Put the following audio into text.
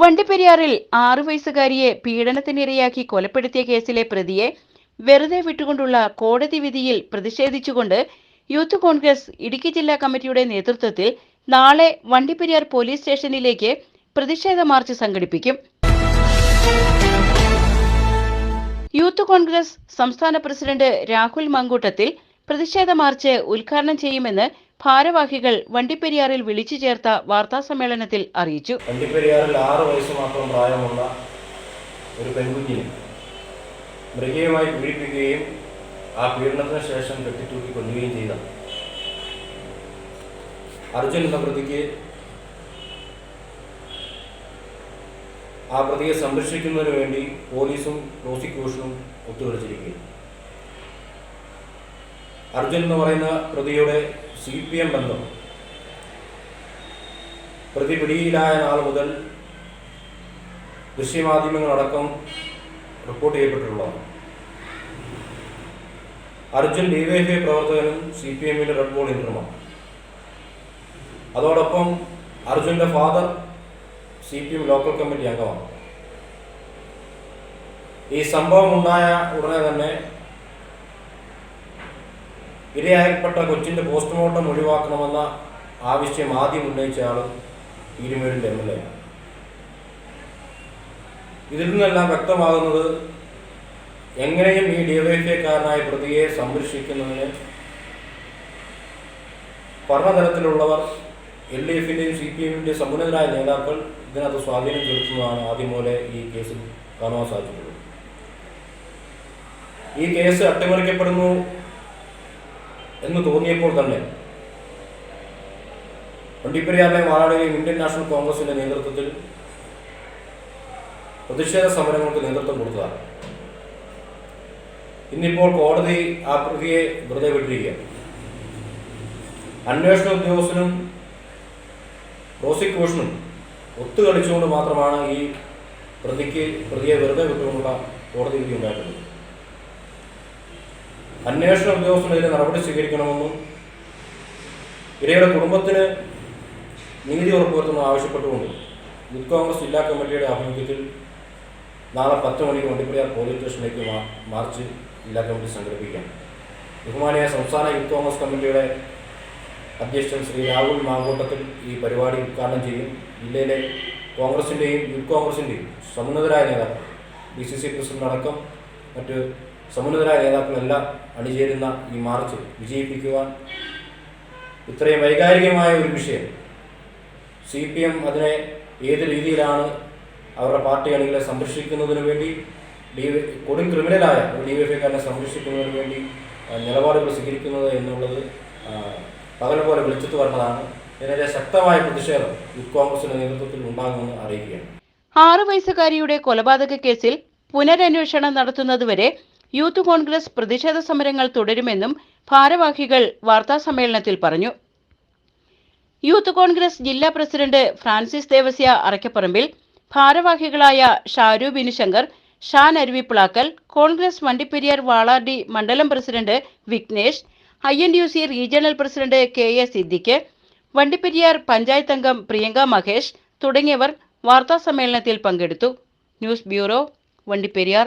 വണ്ടിപ്പെരിയാറിൽ ആറു വയസ്സുകാരിയെ പീഡനത്തിനിരയാക്കി കൊലപ്പെടുത്തിയ കേസിലെ പ്രതിയെ വെറുതെ വിട്ടുകൊണ്ടുള്ള കോടതി വിധിയിൽ പ്രതിഷേധിച്ചുകൊണ്ട് യൂത്ത് കോൺഗ്രസ് ഇടുക്കി ജില്ലാ കമ്മിറ്റിയുടെ നേതൃത്വത്തിൽ നാളെ വണ്ടിപ്പെരിയാർ പോലീസ് സ്റ്റേഷനിലേക്ക് പ്രതിഷേധ മാർച്ച് സംഘടിപ്പിക്കും. യൂത്ത് കോൺഗ്രസ് സംസ്ഥാന പ്രസിഡന്റ് രാഹുൽ മങ്കൂട്ടത്തിൽ പ്രതിഷേധ മാർച്ച് ഉദ്ഘാടനം ചെയ്യുമെന്ന് ഭാരവാഹികൾ വണ്ടിപ്പെരിയാറിൽ വിളിച്ചു ചേർത്ത വാർത്താസമ്മേളനത്തിൽ അറിയിച്ചു. വണ്ടിപ്പെരിയാറിൽ ആറ് വയസ്സ് മാത്രം പ്രായമുള്ള ഒരു പെൺകുഞ്ഞിനെ മൃഗീയമായി പീഡിപ്പിക്കുകയും ആ പീഡനത്തിന് ശേഷം കെട്ടിത്തൂക്കി കൊല്ലുകയും ചെയ്ത അർജുൻ എന്ന പ്രതിക്ക് ആ പ്രതിയെ സംരക്ഷിക്കുന്നതിന് വേണ്ടി പോലീസും പ്രോസിക്യൂഷനും ഒത്തുകളിച്ചിരിക്കുകയും അർജുൻ എന്ന് പറയുന്ന പ്രതിയുടെ സി പി എം ബന്ധം. പ്രതി പിടിയിലായ നാൾ മുതൽ ദൃശ്യമാധ്യമങ്ങളടക്കം റിപ്പോർട്ട് ചെയ്യപ്പെട്ടിട്ടുള്ളതാണ്. അർജുൻ ഡിവൈഎഫ്ഐ പ്രവർത്തകനും സി പി എമ്മിന്റെ റെഡ് ബോൾ ലീഡറുമാണ് അതോടൊപ്പം അർജുന്റെ father C P M local committee അംഗമാണ്. ഈ സംഭവം ഉണ്ടായ ഉടനെ തന്നെ ഇരയായപ്പെട്ട കൊച്ചിന്റെ പോസ്റ്റ്മോർട്ടം ഒഴിവാക്കണമെന്ന ആവശ്യം ആദ്യം ഉന്നയിച്ച ആൾ പീരുമേടിന്റെ എം എൽ എ ഇതിൽ നിന്നെല്ലാം വ്യക്തമാകുന്നത് എങ്ങനെയും ഈ ഡിവൈഎഫ്ഐക്കാരനായ പ്രതിയെ സംരക്ഷിക്കുന്നതിന് ഭരണതലത്തിലുള്ളവർ എൽ ഡി എഫിന്റെയും സി പി എമ്മിന്റെയും സമുന്നതരായ നേതാക്കൾ ഇതിനകത്ത് സ്വാധീനം ചെലുത്തുന്നതാണ് ആദ്യം പോലെ ഈ കേസിൽ കാണുവാൻ സാധിച്ചിട്ടുള്ളത്. ഈ കേസ് അട്ടിമറിക്കപ്പെടുന്നു എന്ന് തോന്നിയപ്പോൾ തന്നെ വണ്ടിപ്പെരിയാറിലെ മാറാടുകയും ഇന്ത്യൻ നാഷണൽ കോൺഗ്രസിന്റെ നേതൃത്വത്തിൽ പ്രതിഷേധ സമരങ്ങൾക്ക് നേതൃത്വം കൊടുത്തതാണ്. ഇന്നിപ്പോൾ കോടതി ആ പ്രതിയെ വെറുതെ വിട്ടിരിക്കുകയാണ്. അന്വേഷണ ഉദ്യോഗസ്ഥനും പ്രോസിക്യൂഷനും ഒത്തുകളിച്ചുകൊണ്ട് മാത്രമാണ് ഈ പ്രതിക്ക് പ്രതിയെ വെറുതെ വിട്ടുകൊണ്ടുള്ള കോടതി വിധി ഉണ്ടായിട്ടുള്ളത് അന്വേഷണ ഉദ്യോഗസ്ഥനെതിരെ നടപടി സ്വീകരിക്കണമെന്നും ഇരയുടെ കുടുംബത്തിന് നീതി ഉറപ്പുവരുത്തണം ആവശ്യപ്പെട്ടുകൊണ്ട് യൂത്ത് കോൺഗ്രസ് ജില്ലാ കമ്മിറ്റിയുടെ ആഭിമുഖ്യത്തിൽ നാളെ പത്ത് മണിക്ക് വണ്ടിപ്പുഴയാർ പോലീസ് സ്റ്റേഷനിലേക്ക് മാർച്ച് ജില്ലാ കമ്മിറ്റി സംഘടിപ്പിക്കാം. ബഹുമാനിയായ സംസ്ഥാന യൂത്ത് കോൺഗ്രസ് കമ്മിറ്റിയുടെ അധ്യക്ഷൻ ശ്രീ രാഹുൽ മാങ്കൂട്ടത്തിൽ ഈ പരിപാടി ഉദ്ഘാടനം ചെയ്യും. ജില്ലയിലെ കോൺഗ്രസിന്റെയും യൂത്ത് കോൺഗ്രസിന്റെയും സമുന്നതരായ നേതാക്കൾ ഡി സി സി പ്രസിഡന്റ് അടക്കം മറ്റ് സമുന്നതരായ നേതാക്കളെല്ലാം അണിചേരുന്ന ഈ മാർച്ച് വിജയിപ്പിക്കുവാൻ ഇത്രയും വൈകാരികമായ ഒരു വിഷയം. സി പി എം അതിനെ ഏത് രീതിയിലാണ് അവരുടെ പാർട്ടി അണികളെ സംരക്ഷിക്കുന്നതിന് വേണ്ടി ഡി കൊടും ക്രിമിനലായ ഒരു ഡി എഫ് ഐക്കാരനെ സംരക്ഷിക്കുന്നതിന് വേണ്ടി നിലപാടുകൾ സ്വീകരിക്കുന്നത് എന്നുള്ളത് പകൽ പോലെ വിളിച്ചെത്തു വരേണ്ടതാണ് ഇതിനെതിരെ ശക്തമായ പ്രതിഷേധം യൂത്ത് കോൺഗ്രസിന്റെ നേതൃത്വത്തിൽ ഉണ്ടാകുമെന്ന് അറിയിക്കുകയാണ്. ആറു വയസ്സുകാരിയുടെ കൊലപാതക കേസിൽ പുനരന്വേഷണം നടത്തുന്നതുവരെ യൂത്ത് കോൺഗ്രസ് പ്രതിഷേധ സമരങ്ങൾ തുടരുമെന്നും ഭാരവാഹികൾ വാർത്താസമ്മേളനത്തിൽ പറഞ്ഞു. യൂത്ത് കോൺഗ്രസ് ജില്ലാ പ്രസിഡന്റ് ഫ്രാൻസിസ് ദേവസ്യ അറയ്ക്കപ്പറമ്പിൽ ഭാരവാഹികളായ ഷാരു ബിനുശങ്കർ ഷാൻ അരുവിപ്പിളാക്കൽ കോൺഗ്രസ് വണ്ടിപ്പെരിയാർ വാളാർഡി മണ്ഡലം president Vignesh I N U C regional president K A Siddique Vandiperiyar panchayat അംഗം പ്രിയങ്ക മഹേഷ് തുടങ്ങിയവർ വാർത്താസമ്മേളനത്തിൽ പങ്കെടുത്തു. News bureau Vandiperiyar.